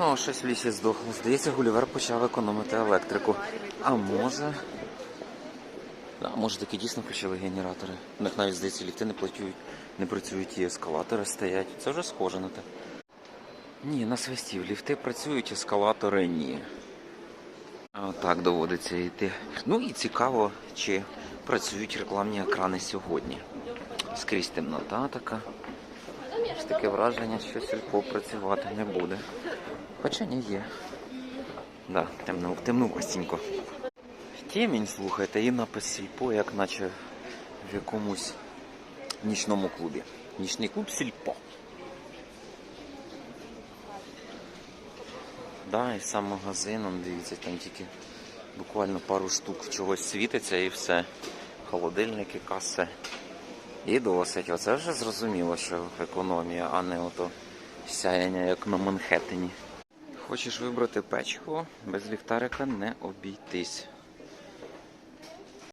О, щось в лісі здохло. Здається, Гулівер почав економити електрику. А може. А може таки дійсно включили генератори. У них навіть здається, ліфти не працюють, не працюють і ескалатори стоять. Це вже схоже на те. Ні, на свистів. Ліфти працюють, ескалатори ні. А так доводиться йти. Ну і цікаво, чи працюють рекламні екрани сьогодні. Скрізь темнота така. Таке враження, що сільпо працювати не буде. Хоча не є. Да, темно, темнувастенько. Темінь, слухайте, і напис сільпо, як наче в якомусь нічному клубі. Нічний клуб сільпо. Да, і сам магазин, он, дивіться, там тільки буквально пару штук чогось світиться і все. Холодильники, каси. І досить. Оце вже зрозуміло, що економія, а не ото сяяння, як на Манхеттені. Хочеш вибрати печку, без ліхтарика не обійтись.